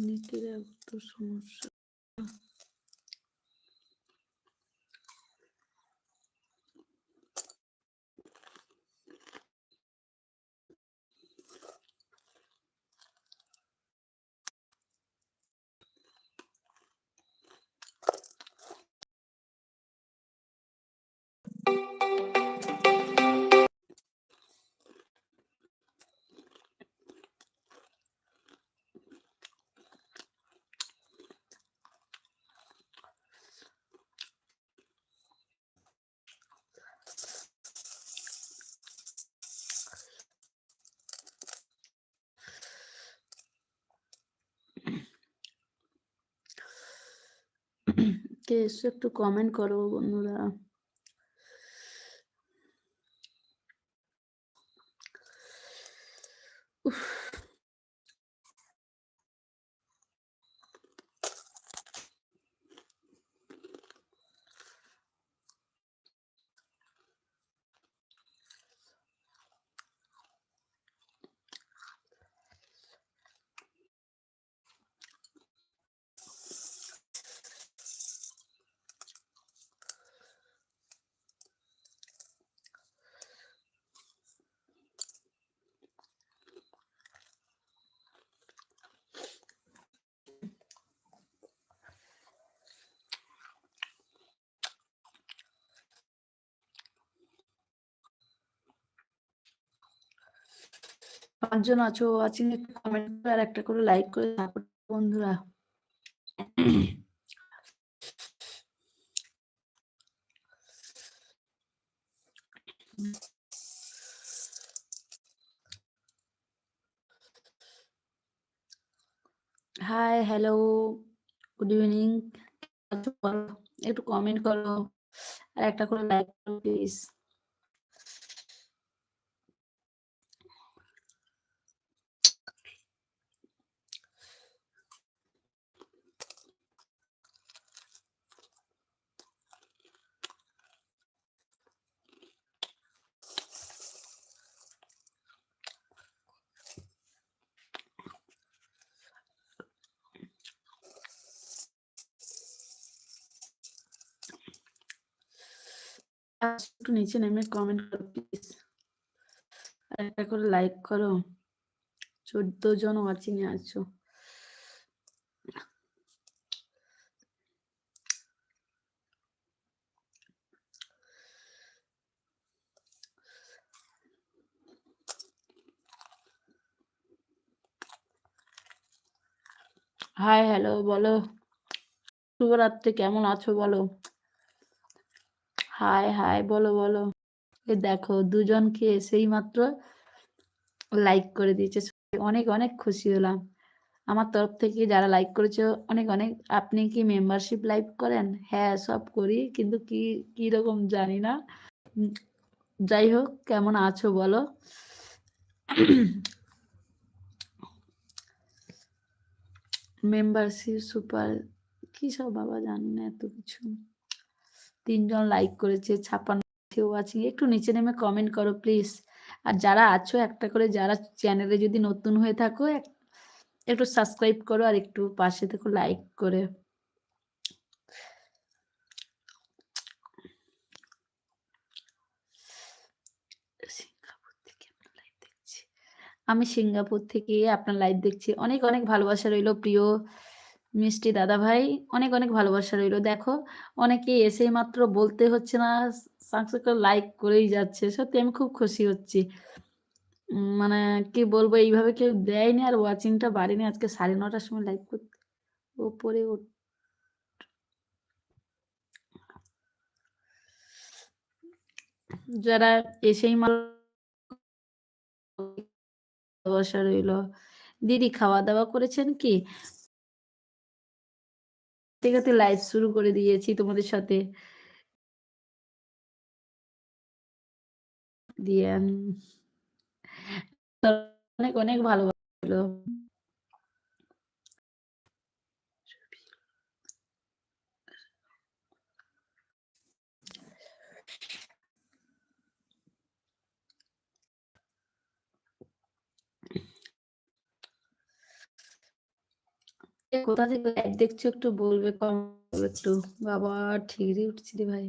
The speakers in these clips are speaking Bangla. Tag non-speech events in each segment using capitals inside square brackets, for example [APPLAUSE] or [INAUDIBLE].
নেটের এত সমস্যা কে এসো একটু কমেন্ট করো বন্ধুরা পাঁচজন আছো আছি কমেন্ট করে আর একটা করে লাইক করে বন্ধুরা। হাই হ্যালো গুড ইভিনিং একটু কমেন্ট করো আর একটা করে লাইক করো প্লিজ একটু নিচে নেমে কমেন্ট করো প্লিজ আর একটা করে লাইক করো। চোদ্দ জন ওয়াচিং এ আছো। হাই হ্যালো বলো। শুভরাত্রি, কেমন আছো বলো? হাই হাই বলো বলো। এ দেখো, দুজনকে এসেই মাত্র লাইক করে দিয়েছে। অনেক অনেক খুশি হলাম। আমার তরফ থেকে যারা লাইক করেছে, অনেক অনেক। আপনি কি মেম্বারশিপ লাইভ করেন? হ্যাঁ সব করি, কিন্তু কি কি রকম জানি না। যাই হোক, কেমন আছো বলো? [COUGHS] মেম্বারশিপ সুপার কি সব বাবা জানি না এত কিছু। তিনজন লাইক করেছে, ছাপ্পান্ন কেউ আছে, একটু নিচে নেমে কমেন্ট করো প্লিজ আর যারা আছো একটা করে, যারা চ্যানেলে যদি নতুন হয়ে থাকো একটু সাবস্ক্রাইব করো আর একটু পাশে থেকে লাইক করে। আমি সিঙ্গাপুর থেকে আপনার লাইভ দেখছি। অনেক অনেক ভালোবাসা রইল প্রিয়। মিষ্টি দাদা ভাই, অনেক অনেক ভালোবাসা রইল। দেখো, অনেকে এসে মাত্র বলতে হচ্ছে না সাকসেস লাইক করেই যাচ্ছে। সত্যি আমি খুব খুশি হচ্ছি। মানে কি বলব, এইভাবে কেউ দেয়নি আর ওয়াচিংটা বাড়েনি। আজকে সাড়ে নটার সময় লাইভ করতে ওপরে যারা এসেই মাত্র ভালোবাসা রইল। দিদি খাওয়া দাওয়া করেছেন কি? আছে লাইভ শুরু করে দিয়েছি তোমাদের সাথে। দিয়ে অনেক অনেক ভালোবাসলো কোথা থেকে লাইভ দেখছ একটু বলবে? কম একটু। বাবা ঠিকই উঠছি রে ভাই।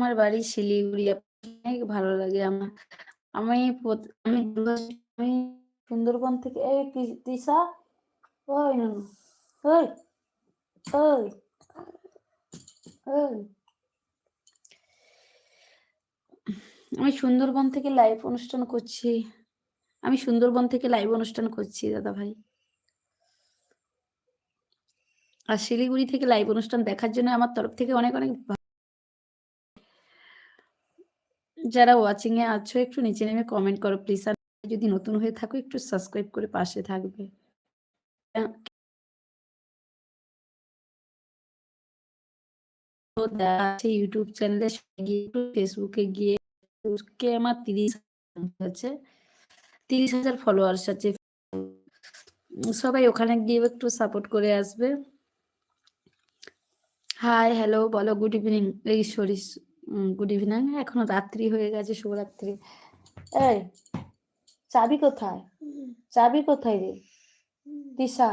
আমার বাড়ি শিলিগুড়ি অনেক ভালো লাগে আমার। আমি আমি আমি সুন্দরবন থেকে, এই তিশা, ওই ওই ওই ওই। আমি সুন্দরবন থেকে লাইভ অনুষ্ঠান করছি। আমি সুন্দরবন থেকে লাইভ অনুষ্ঠান করছি, দাদা ভাই। আর শিলিগুড়ি থেকে লাইভ অনুষ্ঠান দেখার জন্য আমার তরফ থেকে অনেক অনেক যারা ওয়াচিং এ আছো, একটু নিচে নেমে কমেন্ট করো প্লিজ আর যদি নতুন হয়ে থাকো, একটু সাবস্ক্রাইব করে পাশে থাকবে। ইউটিউব চ্যানেলে গিয়ে ফেসবুকে গিয়ে আমার তিরিশ আছে? তিরিশ হাজার ফলোয়ার্স আছে। সবাই ওখানে গিয়ে একটু সাপোর্ট করে আসবে। হাই হ্যালো বলো গুড ইভিনিং এই সরি গুড ইভিনিং এখনও রাত্রি হয়ে গেছে, শুভরাত্রি। এই, চাবি কোথায়? চাবি কোথায় রে? দিশা,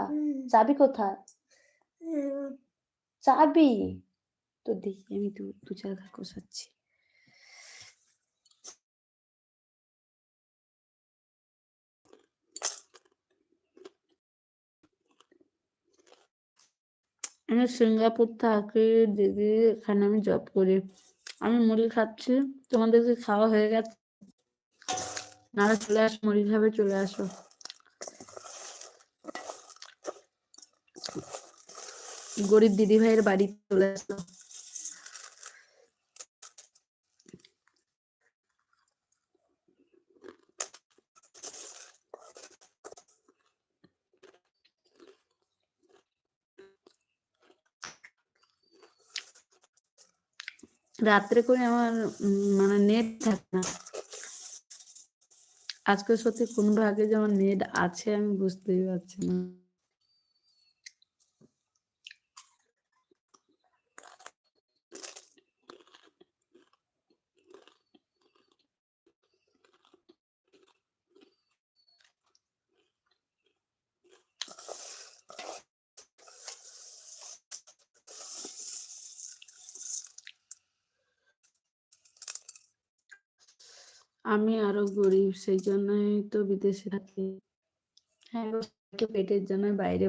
চাবি কোথায়? চাবি? তো দেখি, আমি দু দু চার ঘর কষাচ্ছি আমি সিঙ্গাপুর থাকি, দিদি, এখানে আমি জব করি। আমি মুড়ি খাচ্ছি। তোমাদের কি খাওয়া হয়ে গেছে? না চলে আসো, মুড়ি খাবে, চলে আসো। গরিব দিদি ভাইয়ের বাড়ি চলে আসো রাত্রে করে আমার মানে নেট থাকে না। আজকে সত্যি কোন ভাগে যেমন নেট আছে আমি বুঝতেই পারছি না। আমি আরও গরিব, সেই জন্যই তো বিদেশে থাকি। হ্যাঁ পেটের জন্য বাইরে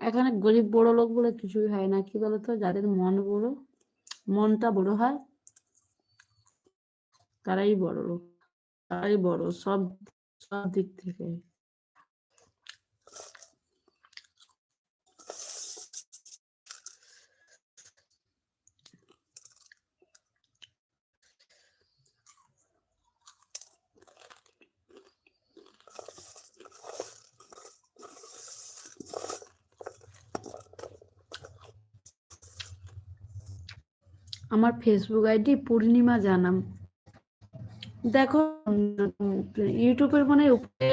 এখানে গরিব বড় লোক বলে কিছুই হয় না। কি বলতো? যাদের মন বড়, মনটা বড় হয়, তারাই বড় লোক। তারাই বড় সব সব দিক থেকে। আমার ফেসবুক আইডি পূর্ণিমা জানাম। দেখো ইউটিউবের মানে উপরে,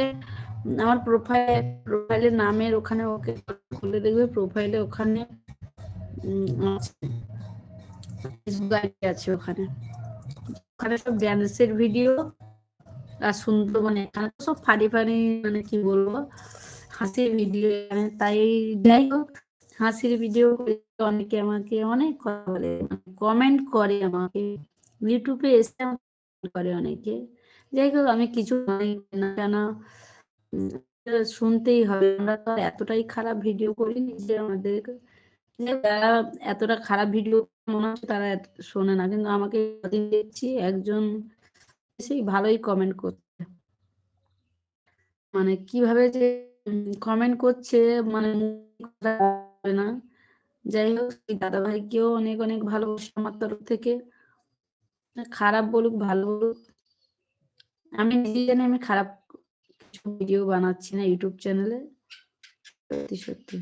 আমার প্রোফাইল প্রোফাইলের নামের ওখানে ওকে খুলে দেখবে প্রোফাইলে ওখানে আছে। ওখানে। ওখানে সব ড্যান্সের ভিডিও আর সুন্দর মানে এখানে তো সব ফানি ফানি মানে কি বলব, হাসির ভিডিও তাই যাই হোক, হাসির ভিডিও অনেকে আমাকে অনেক কথা বলে কমেন্ট করে আমাকে। ইউটিউবে এসে করে অনেকে। যাই হোক, আমি কিছু না কেন শুনতেই হবে। আমরা তো এতটাই খারাপ ভিডিও করিনি যে আমাদের যারা এতটা খারাপ ভিডিও মনে হচ্ছে তারা শোনে না। কিন্তু আমাকে দেখছি একজন সেই ভালোই কমেন্ট করছে। মানে কীভাবে যে কমেন্ট করছে মানে না। যাই হোক সেই দাদাভাইকেও অনেক অনেক ভালোবাসা আমার তরফ থেকে। খারাপ বলুক, ভালো বলুক, আমি নিজে জানি আমি খারাপ কিছু ভিডিও বানাচ্ছি না ইউটিউব চ্যানেলে সত্যি সত্যি।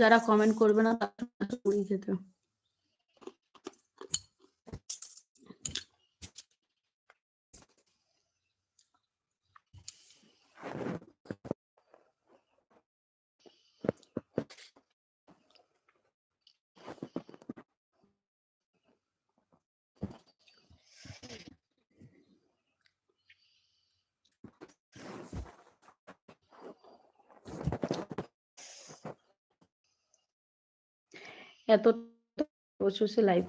যারা কমেন্ট করবে না তারা পুড়িয়ে খেতে। এত বসে সে লাইভ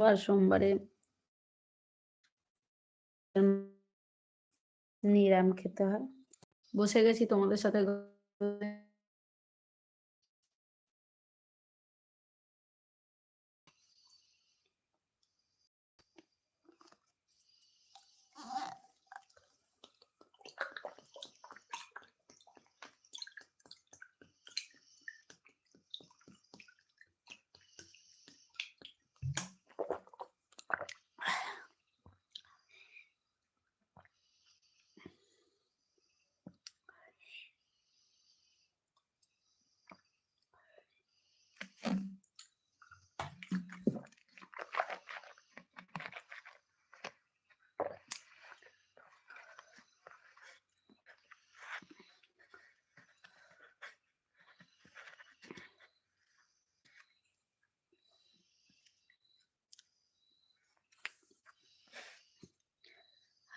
আর সোমবারে নিরাম খেতে হয়। বসে গেছি তোমাদের সাথে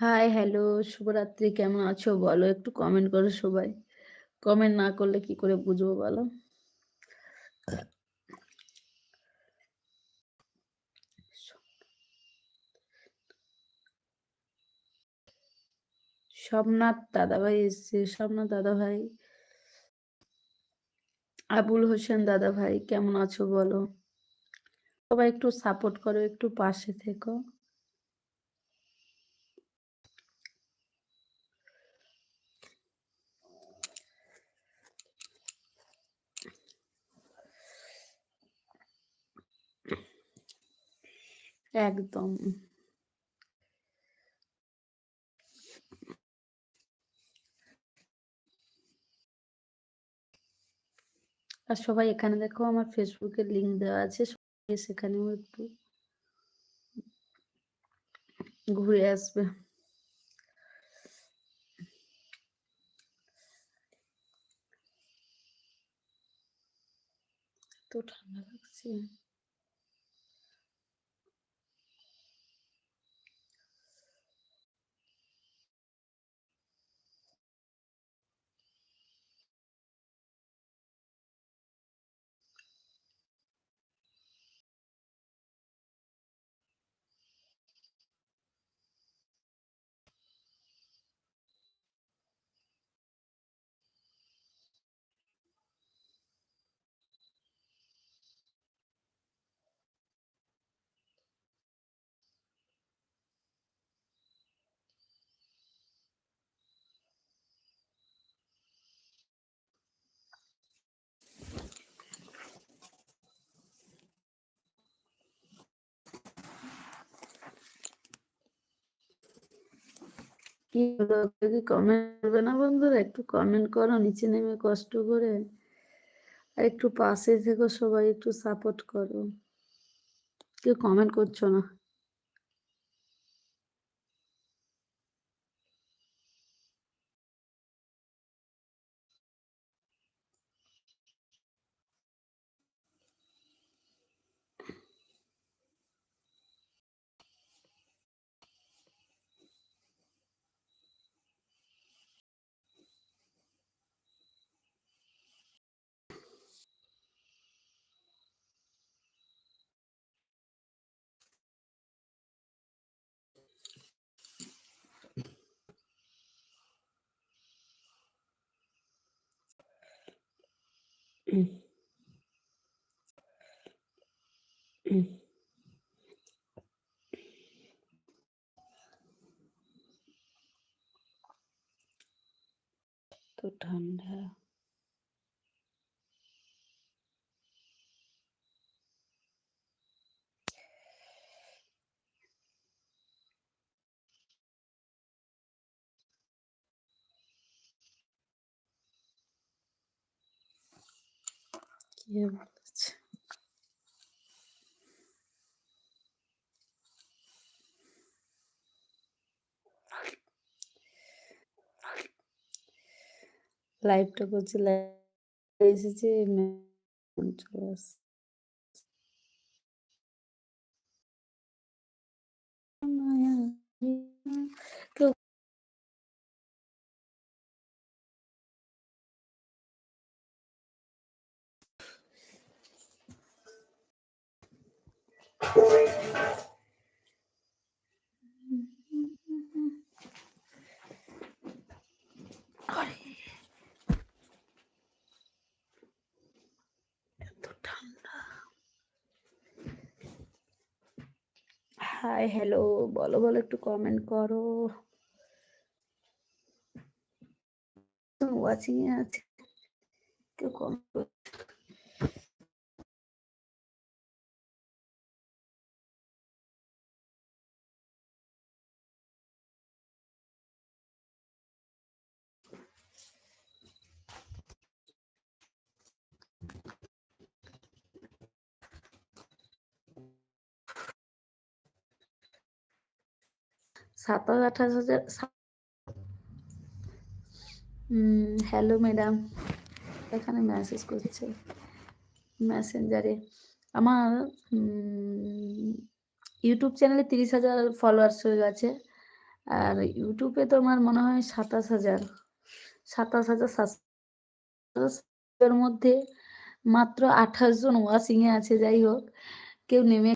হাই হ্যালো শুভরাত্রি, কেমন আছো? বলো, একটু কমেন্ট করো সবাই। কমেন্ট না করলে কি করে বুঝব, বলো? সোমনাথ দাদাভাই এসছে। সোমনাথ দাদাভাই। আবুল হোসেন দাদাভাই, কেমন আছো, বলো? সবাই একটু সাপোর্ট করো, একটু পাশে থেকো। একদম। আর সবাই এখানে দেখো আমার ফেসবুকের লিঙ্ক দেওয়া আছে সেখানেও একটু ঘুরে আসবে। তো ঠান্ডা লাগছে। কি কি কমেন্ট করবে না বন্ধুরা? একটু কমেন্ট করো, নিচে নেমে কষ্ট করে। আর একটু পাশে থেকো সবাই, একটু সাপোর্ট করো। কেউ কমেন্ট করছ না। तो ठंड है। কে বলেছে। লাইভটা করছি লাইভ এসেছে চলে আসছে কেউ আরে এত ঠান্ডা হাই হ্যালো বলো বলো একটু কমেন্ট করো। ওয়াচিং এ আছে কেউ কমেন্ট সাতাশ, আঠাশ হাজার হ্যালো ম্যাডাম এখানে মেসেজ করছে। মেসেঞ্জারে আমার ইউটিউব চ্যানেলে তিরিশ হাজার ফলোয়ার্স হয়ে গেছে। আর ইউটিউবে তো আমার মনে হয় সাতাশ হাজার। সাতাশ হাজার সাতশোর মধ্যে মাত্র আঠাশ জন ওয়াশিংয়ে আছে, যাই হোক। কেউ নেমে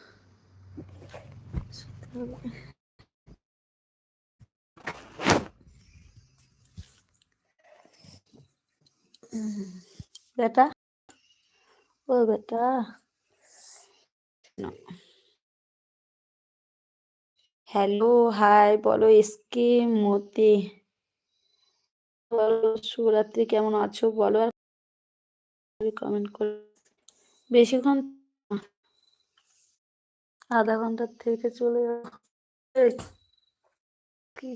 বেটা? ও বেটা। হ্যালো হাই বলো, এসকে মতে। বলো, শুভরাত্রি, কেমন আছো? বলো আর কমেন্ট করে। বেশিক্ষণ আধা ঘণ্টার থেকে চলে যাও কি